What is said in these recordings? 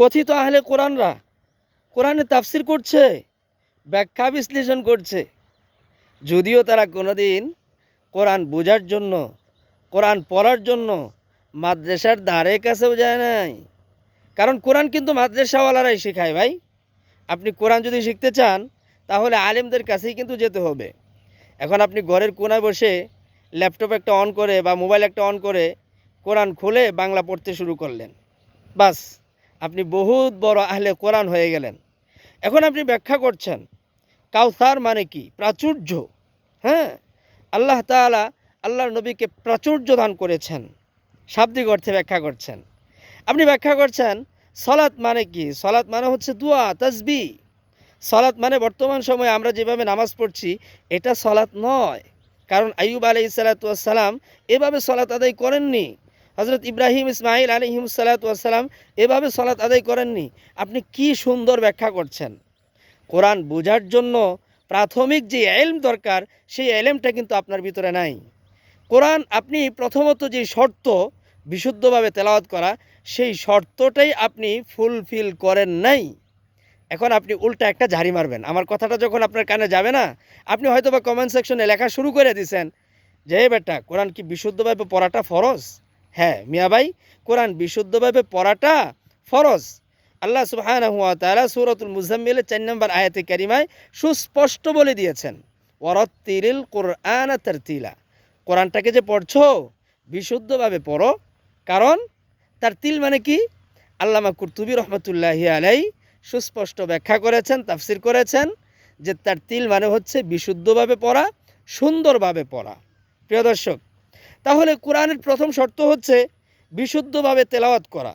কথিত আহলে কোরআনরা কোরআনে তাফসির করছে, ব্যাখ্যা বিশ্লেষণ করছে। যদিও তারা কোনোদিন কোরআন বোঝার জন্য, কোরআন পড়ার জন্য মাদ্রাসার ধারে কাছেও যায় নাই। কারণ কোরআন কিন্তু মাদ্রাসাওয়ালারাই শেখায় ভাই। আপনি কোরআন যদি শিখতে চান, তাহলে আলেমদের কাছেই কিন্তু যেতে হবে। এখন আপনি ঘরের কোনায় বসে ল্যাপটপ একটা অন করে বা মোবাইল একটা অন করে কোরআন খুলে বাংলা পড়তে শুরু করলেন। বাস। আপনি বহুত বড় আহলে কোরআন হয়ে গেলেন। এখন আপনি ব্যাখ্যা করছেন, কাউসার মানে কি? প্রাচুর্য হ্যাঁ? আল্লাহ তাআলা আল্লাহর নবীকে প্রাচুর্য দান করেছেন, শাব্দিক অর্থে ব্যাখ্যা করছেন। আপনি ব্যাখ্যা করছেন, সলাৎ মানে কি? সলাৎ মানে হচ্ছে দোয়া, তাসবি। সলাৎ মানে বর্তমান সময়ে আমরা যেভাবে নামাজ পড়ছি, এটা সলাৎ নয়। কারণ আইয়ুব আলাই সালাতাম এভাবে সলাৎ আদায় করেননি। হজরত ইব্রাহিম ইসমাইল আলিহিম সালাতাম এভাবে সলাৎ আদায় করেননি। আপনি কি সুন্দর ব্যাখ্যা করছেন? কোরআন বোঝার জন্য প্রাথমিক যে এলম দরকার, সেই এলেমটা কিন্তু আপনার ভিতরে নাই। কোরআন আপনি প্রথমত যে শর্ত, বিশুদ্ধভাবে তেলাওয়াত করা, সেই শর্তটাই আপনি ফুলফিল করেন নাই। এখন আপনি উল্টা একটা ঝাড়ি মারবেন। আমার কথাটা যখন আপনার কানে যাবে না, আপনি হয়তো বা কমেন্ট সেকশনে লেখা শুরু করে দিয়েছেন যে, "এ বেটা, কোরআন কি বিশুদ্ধভাবে পড়াটা ফরজ? হ্যাঁ মিয়া ভাই, কোরআন বিশুদ্ধভাবে পড়াটা ফরজ। আল্লাহ সুবহানাহু হুয়া তাআলা সুরতুল মুজাম্মিলের চার নম্বর আয়াতে কারিমায় সুস্পষ্ট বলে দিয়েছেন, ওয়ারাত্তিরিল কোরআন তার তারতিলা। কোরআনটাকে যে পড়ছো, বিশুদ্ধভাবে পড়ো, কারণ তার তিল মানে কি? আল্লামা কুরতুবি রহমতুল্লাহি আলাই সুস্পষ্ট ব্যাখ্যা করেছেন, তাফসির করেছেন যে তার তিল মানে হচ্ছে বিশুদ্ধভাবে পড়া, সুন্দরভাবে পড়া। প্রিয় দর্শক তাহলে কোরআনের প্রথম শর্ত হচ্ছে বিশুদ্ধভাবে তেলাওয়াত করা।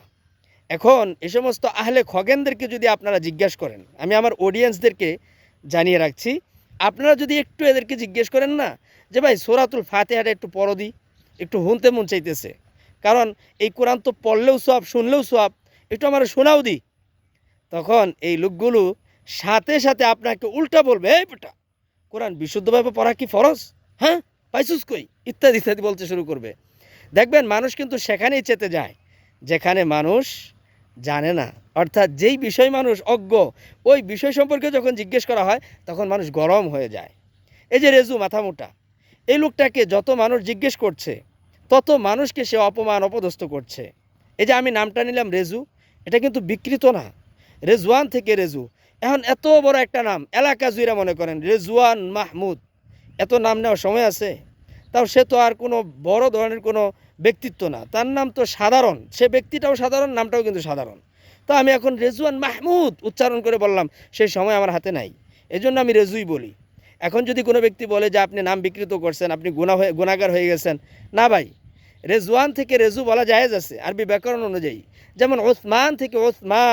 এখন এ সমস্ত আহলে খগেনদেরকে যদি আপনারা জিজ্ঞাসা করেন, আমি আমার অডিয়েন্সদেরকে জানিয়ে রাখছি, আপনারা যদি একটু এদেরকে জিজ্ঞেস করেন না, যে ভাই সোরাতুল ফাতেহাটা একটু পরদি একটু হুনতে মন চাইতেছে। কারণ এই কোরআন তো পড়লেও সব শুনলেও সব একটু আমার শোনাও দি। তখন এই লোকগুলো সাথে সাথে আপনাকে উল্টা বলবে, এই বেটা, কোরআন বিশুদ্ধভাবে পড়া কি ফরজ? হ্যাঁ? পাইছুস কই? ইত্যাদি ইত্যাদি বলতে শুরু করবে। দেখবেন মানুষ কিন্তু সেখানেই চেতে যায়, যেখানে মানুষ জানে না। অর্থাৎ যেই বিষয় মানুষ অজ্ঞ, ওই বিষয় সম্পর্কে যখন জিজ্ঞেস করা হয়, তখন মানুষ গরম হয়ে যায়। এই যে রেজু মাথামোটা এই লোকটাকে যত মানুষ জিজ্ঞেস করছে, তত মানুষকে সে অপমান, অপদস্থ করছে। এই যে আমি নামটা নিলাম রেজু, এটা কিন্তু বিকৃত না। রেজওয়ান থেকে রেজু। এখন এত বড় একটা নাম, এলাকা জুইরা মনে করেন রেজওয়ান মাহমুদ। এত নাম নেওয়ার সময় আছে? তাও সে তো আর কোনো বড় ধরনের কোনো ব্যক্তিত্ব না। তার নাম তো সাধারণ। সে ব্যক্তিটাও সাধারণ, নামটাও কিন্তু সাধারণ। তো আমি এখন রেজুয়ান মাহমুদ উচ্চারণ করে বললাম সেই সময় আমার হাতে নাই। এজন্য আমি রেজুই বলি। এখন যদি কোনো ব্যক্তি বলে যে, আপনি নাম বিকৃত করছেন, আপনি গুণা হয়ে গুণাগার হয়ে গেছেন। না ভাই, রেজওয়ান থেকে রেজু বলা জায়েজ আছে, আরবি ব্যাকরণ অনুযায়ী। যেমন ওসমান থেকে ওসমা,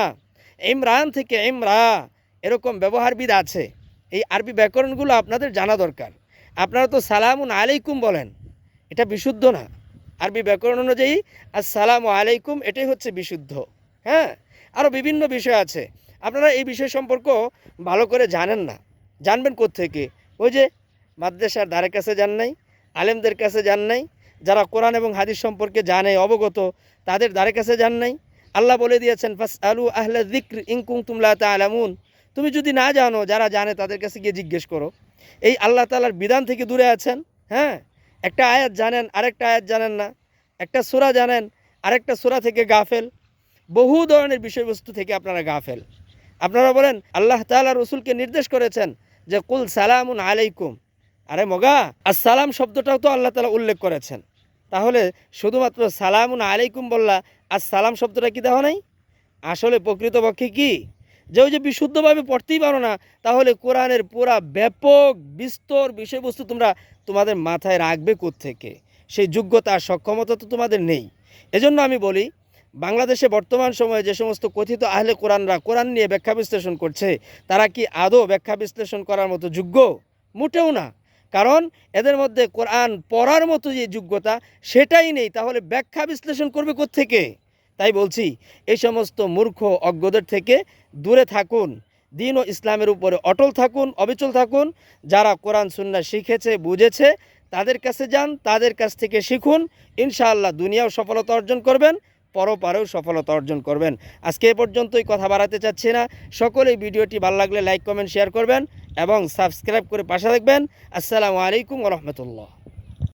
ইমরান থেকে ইমরা, এরকম ব্যবহারবিদ আছে। এই আরবি ব্যাকরণগুলো আপনাদের জানা দরকার। আপনারা তো সালামুন আলাইকুম বলেন। এটা বিশুদ্ধ না। আরবি ব্যাকরণ অনুযায়ী আসসালামু আলাইকুম, এটাই হচ্ছে বিশুদ্ধ। হ্যাঁ? আরও বিভিন্ন বিষয় আছে। আপনারা এই বিষয় সম্পর্ক ভালো করে জানেন না। জানবেন থেকে ওই যে মাদ্রাসার দ্বারের কাছে যান নাই, আলেমদের কাছে যান নাই, যারা কোরআন এবং হাদিস সম্পর্কে জানে, অবগত, তাদের দ্বারের কাছে যান নাই। আল্লাহ বলে দিয়েছেন ফাস আলু আহলে দিক্র ইংকুং তুমলা তালামুন তুমি যদি না জানো, যারা জানে, তাদের কাছে গিয়ে জিজ্ঞেস করো। এই আল্লাহ তালার বিধান থেকে দূরে আছেন হ্যাঁ? একটা আয়াত জানেন, আরেকটা আয়াত জানেন না। একটা সুরা জানেন, আরেকটা সুরা থেকে গাফেল। বহু ধরনের বিষয়বস্তু থেকে আপনারা গাফেল। আপনারা বলেন, আল্লাহ তাআলা রসুলকে নির্দেশ করেছেন যে, কুল সালামুন আলাইকুম। আরে মগা, আর সালাম শব্দটাও তো আল্লাহ তালা উল্লেখ করেছেন। তাহলে শুধুমাত্র সালামুন আলাইকুম বললা, আর সালাম শব্দটা কি দেওয়া নাই? আসলে প্রকৃতপক্ষে কি? যে ওই যে বিশুদ্ধভাবে পড়তেই পারো না, তাহলে কোরআনের পুরা ব্যাপক বিস্তর বিষয়বস্তু তোমরা তোমাদের মাথায় রাখবে থেকে সেই যোগ্যতা আর সক্ষমতা তো তোমাদের নেই। এজন্য আমি বলি, বাংলাদেশে বর্তমান সময়ে যে সমস্ত কথিত আহলে কোরআনরা কোরআন নিয়ে ব্যাখ্যা বিশ্লেষণ করছে, তারা কি আদৌ ব্যাখ্যা বিশ্লেষণ করার মতো যোগ্য? মোটেও না। কারণ এদের মধ্যে কোরআন পড়ার মতো যে যোগ্যতা, সেটাই নেই। তাহলে ব্যাখ্যা বিশ্লেষণ করবে থেকে তাই বলছি এই সমস্ত মূর্খ অজ্ঞদের থেকে দূরে থাকুন। দিন ও ইসলামের উপরে অটল থাকুন, অবিচল থাকুন। যারা কোরআন, সুন্না শিখেছে, বুঝেছে, তাদের কাছে যান, তাদের কাছ থেকে শিখুন। ইনশাআল্লাহ দুনিয়াও সফলতা অর্জন করবেন, পরপারেও সফলতা অর্জন করবেন। আজকে এ পর্যন্তই কথা বাড়াতে চাচ্ছি না। সকলেই ভিডিওটি ভালো লাগলে লাইক, কমেন্ট, শেয়ার করবেন এবং সাবস্ক্রাইব করে পাশে রাখবেন আসসালামু আলাইকুম রহমতুল্লাহ।